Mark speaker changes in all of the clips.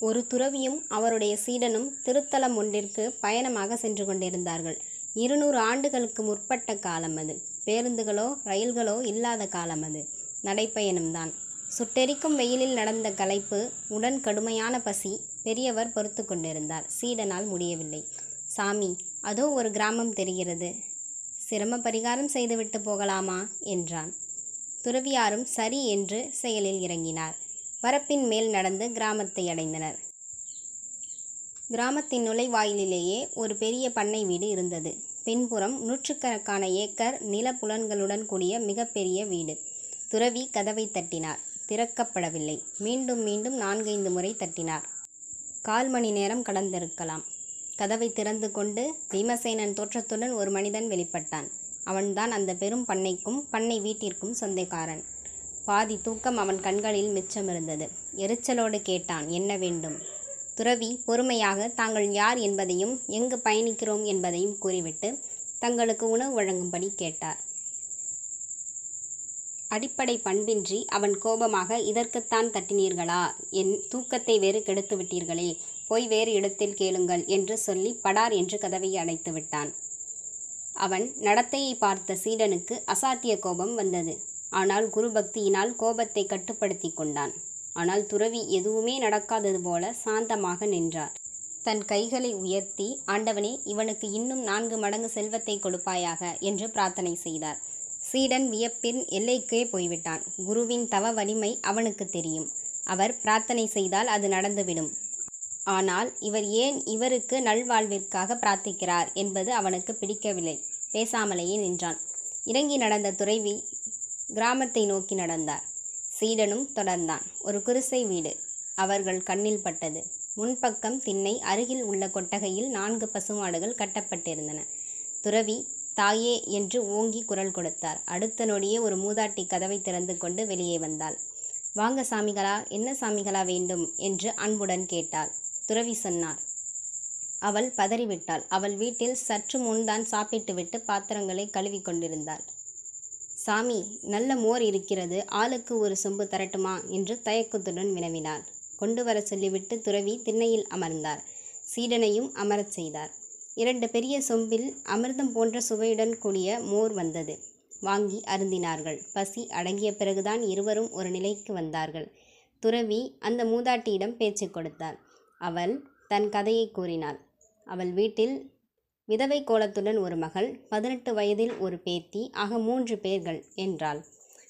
Speaker 1: ஒரு துறவியும் அவருடைய சீடனும் திருத்தலம் ஒன்றிற்கு பயணமாக சென்று கொண்டிருந்தார்கள். இருநூறு ஆண்டுகளுக்கு முற்பட்ட காலம் அது. பேருந்துகளோ ரயில்களோ இல்லாத காலம் அது. நடைப்பயணம்தான் சுட்டெரிக்கும் வெயிலில் நடந்த களைப்பு உடன் கடுமையான பசி பெரியவர் பொறுத்து கொண்டிருந்தார். சீடனால் முடியவில்லை. சாமி அதோ ஒரு கிராமம் தெரிகிறது. சிரம பரிகாரம் செய்துவிட்டு போகலாமா? என்றான். துறவியாரும் சரி என்று செயலில் இறங்கினார். வரப்பின் மேல் நடந்து கிராமத்தை அடைந்தனர். கிராமத்தின் நுழைவாயிலிலேயே ஒரு பெரிய பண்ணை வீடு இருந்தது. பின்புறம் நூற்றுக்கணக்கான ஏக்கர் நிலப்புலன்களுடன் கூடிய மிகப்பெரிய வீடு. துறவி கதவை தட்டினார். திறக்கப்படவில்லை. மீண்டும் மீண்டும் நான்கைந்து முறை தட்டினார். கால் மணி நேரம் கடந்திருக்கலாம். கதவை திறந்து கொண்டு பீமசேனன் தோற்றத்துடன் ஒரு மனிதன் வெளிப்பட்டான். அவன்தான் அந்த பெரும் பண்ணைக்கும் பண்ணை வீட்டிற்கும் சொந்தக்காரன். பாதி தூக்கம் அவன் கண்களில் மிச்சமிருந்தது எரிச்சலோடு கேட்டான் என்ன வேண்டும் துறவி பொறுமையாக தாங்கள் யார் என்பதையும் எங்கு பயணிக்கிறோம் என்பதையும் கூறிவிட்டு தங்களுக்கு உணவு வழங்கும்படி கேட்டார். அடிப்படை பண்பின்றி அவன் கோபமாக இதற்குத்தான் தட்டினீர்களா? என் தூக்கத்தை வேறு கெடுத்து விட்டீர்களே போய் வேறு இடத்தில் கேளுங்கள் என்று சொல்லி படார் என்று கதவை அடைத்து விட்டான் அவன் நடத்தையை பார்த்த சீடனுக்கு அசாத்திய கோபம் வந்தது. ஆனால் குரு பக்தியினால் கோபத்தை கட்டுப்படுத்தி கொண்டான். ஆனால் துறவி எதுவுமே நடக்காதது போல சாந்தமாக நின்றார். தன் கைகளை உயர்த்தி ஆண்டவனே இவனுக்கு இன்னும் நான்கு மடங்கு செல்வத்தை கொடுப்பாயாக என்று பிரார்த்தனை செய்தார். சீடன் வியப்பின் எல்லைக்கே போய்விட்டான். குருவின் தவ வலிமை அவனுக்கு தெரியும். அவர் பிரார்த்தனை செய்தால் அது நடந்துவிடும். ஆனால் இவர் ஏன் இவருக்கு நல்வாழ்விற்காக பிரார்த்திக்கிறார் என்பது அவனுக்கு பிடிக்கவில்லை. பேசாமலேயே நின்றான். இறங்கி நடந்த துறைவி கிராமத்தை நோக்கி நடந்தார். சீடனும் தொடர்ந்தான். ஒரு குடிசை வீடு. அவர்கள் கண்ணில் பட்டது. முன்பக்கம் திண்ணை அருகில் உள்ள கொட்டகையில் நான்கு பசுமாடுகள் கட்டப்பட்டிருந்தன. துறவி தாயே என்று ஓங்கி குரல் கொடுத்தார். அடுத்த நொடியே ஒரு மூதாட்டி கதவை திறந்து கொண்டு வெளியே வந்தாள். வாங்க சாமிகளா என்ன சாமிகளா வேண்டும்? என்று அன்புடன் கேட்டாள். துறவி சொன்னார். அவள் பதறிவிட்டாள். அவள் வீட்டில் சற்று முன்தான் சாப்பிட்டுவிட்டு பாத்திரங்களை கழுவி கொண்டிருந்தாள். சாமி நல்ல மோர் இருக்கிறது ஆளுக்கு ஒரு சொம்பு தரட்டுமா? என்று தயக்கத்துடன் வினவினார். கொண்டு வர சொல்லிவிட்டு துறவி திண்ணையில் அமர்ந்தார். சீடனையும் அமரச் செய்தார். இரண்டு பெரிய சொம்பில் அமிர்தம் போன்ற சுவையுடன் கூடிய மோர் வந்தது. வாங்கி அருந்தினார்கள். பசி அடங்கிய பிறகுதான் இருவரும் ஒரு நிலைக்கு வந்தார்கள். துறவி அந்த மூதாட்டியிடம் பேச்சு கொடுத்தாள் அவள் தன் கதையை கூறினாள். அவள் வீட்டில் விதவை கோலத்துடன் ஒரு மகள் பதினெட்டு வயதில் ஒரு பேத்தி ஆக மூன்று பேர்கள் என்றாள்.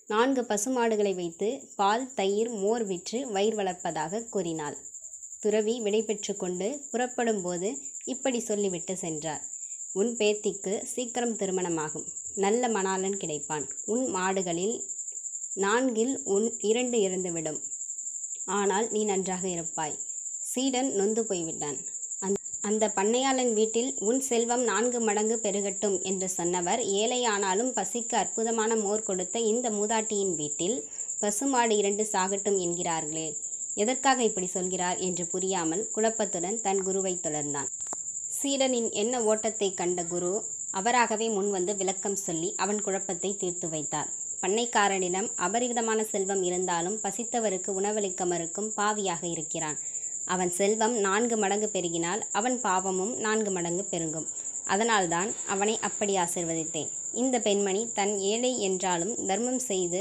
Speaker 1: நான்கு பசுமாடுகளை வைத்து பால் தயிர் மோர் விற்று வயிர் வளர்ப்பதாக கூறினாள். துறவி விடைபெற்று கொண்டு புறப்படும்போது இப்படி சொல்லிவிட்டு சென்றார். உன் பேத்திக்கு சீக்கிரம் திருமணமாகும். நல்ல மணாளன் கிடைப்பான். உன் மாடுகளில் நான்கில் உன் இரண்டு இறந்துவிடும். ஆனால் நீ நன்றாக இருப்பாய். சீடன் நொந்து போய்விட்டான். அந்த பண்ணையாளன் வீட்டில் உன் செல்வம் நான்கு மடங்கு பெருகட்டும் என்று சொன்னவர் ஏழையானாலும் பசிக்கு அற்புதமான மோர் கொடுத்த இந்த மூதாட்டியின் வீட்டில் பசுமாடு இரண்டு சாகட்டும் என்கிறார்களே. எதற்காக இப்படி சொல்கிறார் என்று புரியாமல் குழப்பத்துடன் தன் குருவை தொடர்ந்தான். சீடனின் என்ன ஓட்டத்தை கண்ட குரு அவராகவே முன்வந்து விளக்கம் சொல்லி அவன் குழப்பத்தை தீர்த்து வைத்தார். பண்ணைக்காரனிடம் அபரிவிதமான செல்வம் இருந்தாலும் பசித்தவருக்கு உணவளிக்க மறுக்கும் பாவியாக இருக்கிறான். அவன் செல்வம் நான்கு மடங்கு பெருகினால் அவன் பாவமும் நான்கு மடங்கு பெருகும் அதனால்தான் அவனை அப்படி ஆசிர்வதித்தேன். இந்த பெண்மணி தன் ஏழை என்றாலும் தர்மம் செய்து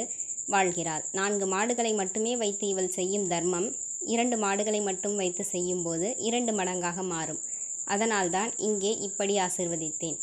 Speaker 1: வாழ்கிறாள். நான்கு மாடுகளை மட்டுமே வைத்து இவள் செய்யும் தர்மம் இரண்டு மாடுகளை மட்டும் வைத்து செய்யும்போது இரண்டு மடங்காக மாறும். அதனால்தான் இங்கே இப்படி ஆசிர்வதித்தேன்.